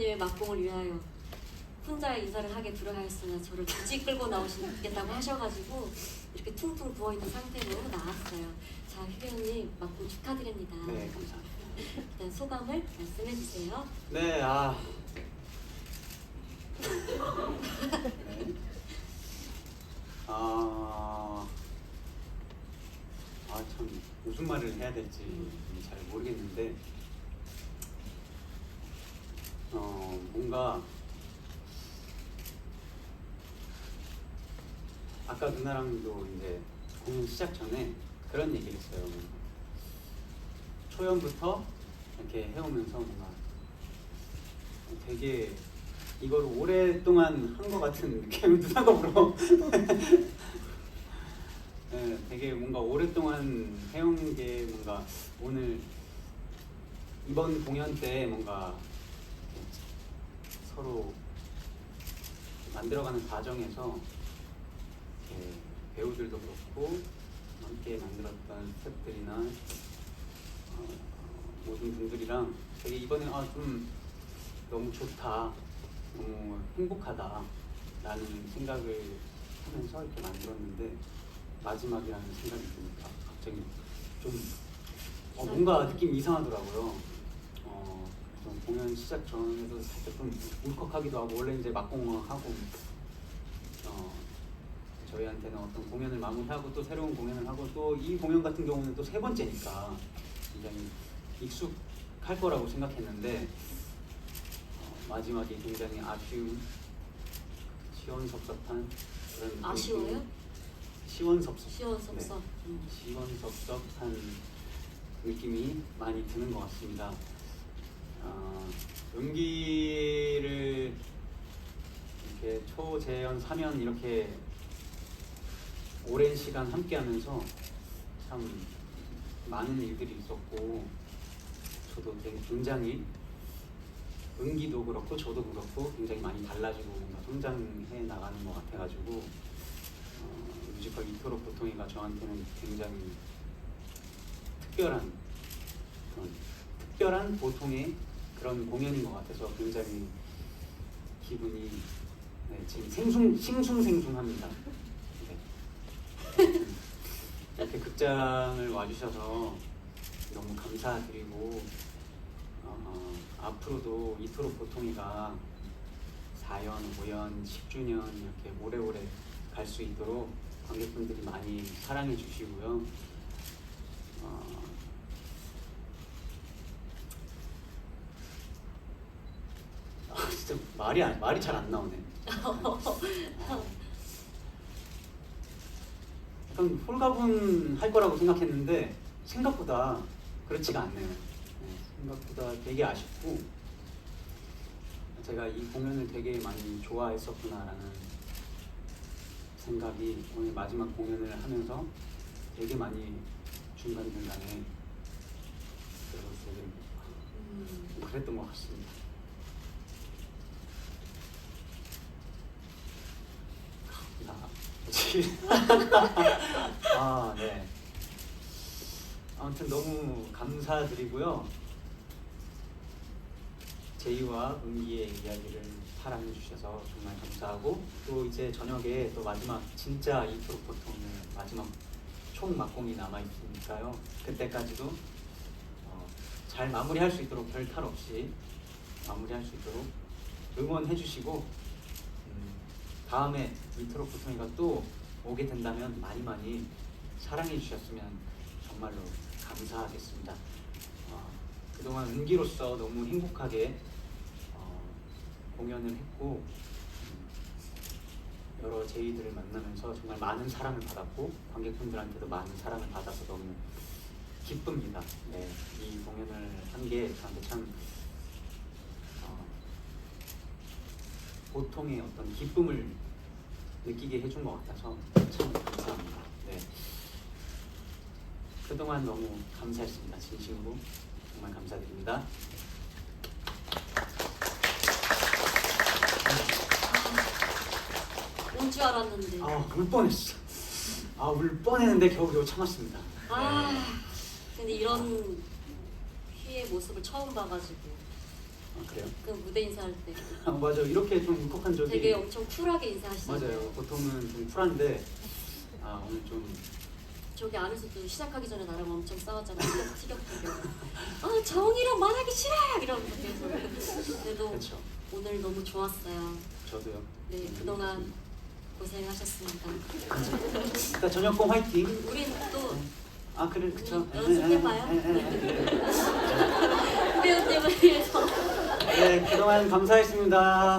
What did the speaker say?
휘우님의 막공을 위하여 혼자 인사를 하게 두려워했으나 저를 굳이 끌고 나오시겠다고 하셔가지고 이렇게 퉁퉁 부어있는 상태로 나왔어요. 자, 휘우님 막공 축하드립니다. 네, 감사합니다. 일단 소감을 말씀해 주세요. 네, 아. 네. 아. 아, 참, 무슨 말을 해야 될지 잘 모르겠는데, 어, 뭔가, 아까 누나랑도 이제 공연 시작 전에 그런 얘기를 했어요. 초연부터 이렇게 해오면서 뭔가 되게 이걸 오랫동안 한 것 같은 느낌 누나가 울어 네, 되게 뭔가 오랫동안 해온 게 뭔가 오늘 이번 공연 때 뭔가 서로 만들어가는 과정에서 배우들도 그렇고 함께 만들었던 스태프들이나 어, 모든 분들이랑 되게 이번에 아 좀 너무 좋다, 너무 행복하다 라는 생각을 하면서 이렇게 만들었는데 마지막이라는 생각이 드니까 갑자기 좀 어, 뭔가 느낌이 이상하더라고요. 공연 시작 전에도 살짝 좀 울컥하기도 하고 원래 이제 막공하고 어, 저희한테는 어떤 공연을 마무리하고 또 새로운 공연을 하고 또 이 공연 같은 경우는 또 세 번째니까 굉장히 익숙할 거라고 생각했는데 어, 마지막에 굉장히 아쉬운 시원섭섭한 그런 아쉬워요? 시원섭섭 시원섭섭. 네. 음. 시원섭섭한 느낌이 많이 드는 것 같습니다. 어, 연기를 이렇게 초재연 3년 이렇게 오랜 시간 함께하면서 참 많은 일들이 있었고 저도 굉장히 은기도 그렇고 저도 그렇고 굉장히 많이 달라지고 뭔가 성장해 나가는 것 같아가지고 어, 뮤지컬 이토록 보통이가 저한테는 굉장히 특별한 그런 특별한 보통의 그런 공연인 것 같아서 굉장히 기분이 네, 지금 생숭 싱숭생숭합니다. 네. 이렇게 극장을 와주셔서 너무 감사드리고 어, 앞으로도 이토록 보통이가 4연, 5연, 10주년 이렇게 오래오래 갈 수 있도록 관객분들이 많이 사랑해 주시고요. 어, 아, 진짜 말이 안, 말이 잘 안 나오네. 어, 약간 홀가분 할 거라고 생각했는데 생각보다 그렇지가 않네요. 네, 생각보다 되게 아쉽고 제가 이 공연을 되게 많이 좋아했었구나라는 생각이 오늘 마지막 공연을 하면서 되게 많이 중간 중간에 그래서 되게 음. 그랬던 것 같습니다. 나 아 네. 아무튼 너무 감사드리고요. 제이와 은기의 이야기를 사랑해 주셔서 정말 감사하고 또 이제 저녁에 또 마지막 진짜 이 프로 보통은 마지막 총 막공이 남아 있으니까요. 그때까지도 어, 잘 마무리할 수 있도록 별탈 없이 마무리할 수 있도록 응원해 주시고 음, 다음에 이트로 보통이가 또 오게 된다면 많이 많이 사랑해 주셨으면 정말로 감사하겠습니다. 어, 그동안 은기로서 너무 행복하게 어, 공연을 했고 음, 여러 제이들을 만나면서 정말 많은 사랑을 받았고 관객분들한테도 많은 사랑을 받아서 너무 기쁩니다. 네, 이 공연을 한 게 저한테 참 어, 보통의 어떤 기쁨을 느끼게 해준 것 같아서 참 감사합니다. 네. 그동안 너무 감사했습니다. 진심으로 정말 감사드립니다. 올줄 알았는데. 아, 울 뻔했어. 아, 울 뻔했는데 겨우겨우 참았습니다. 아, 근데 이런 휘의 모습을 처음 봐가지고 아, 그래요? 그 무대 인사할 때 아, 맞아 이렇게 좀 울컥한 적이 되게 엄청 쿨하게 인사하시잖아요. 맞아요. 보통은 좀 쿨한데 아 오늘 좀 저기 안에서도 시작하기 전에 나랑 엄청 싸웠잖아. 티격 티격태격. 아 정이랑 말하기 싫어 이러면서 계속. 그래도 그렇죠. 오늘 너무 좋았어요. 저도요. 네 음, 그동안 고생하셨습니다. 일단 저녁공 화이팅. 우린 또 아 그래 그쵸. 음, 연습해봐요. 예, 예, 예, 예. 후배님을 위해서 네 그동안 감사했습니다.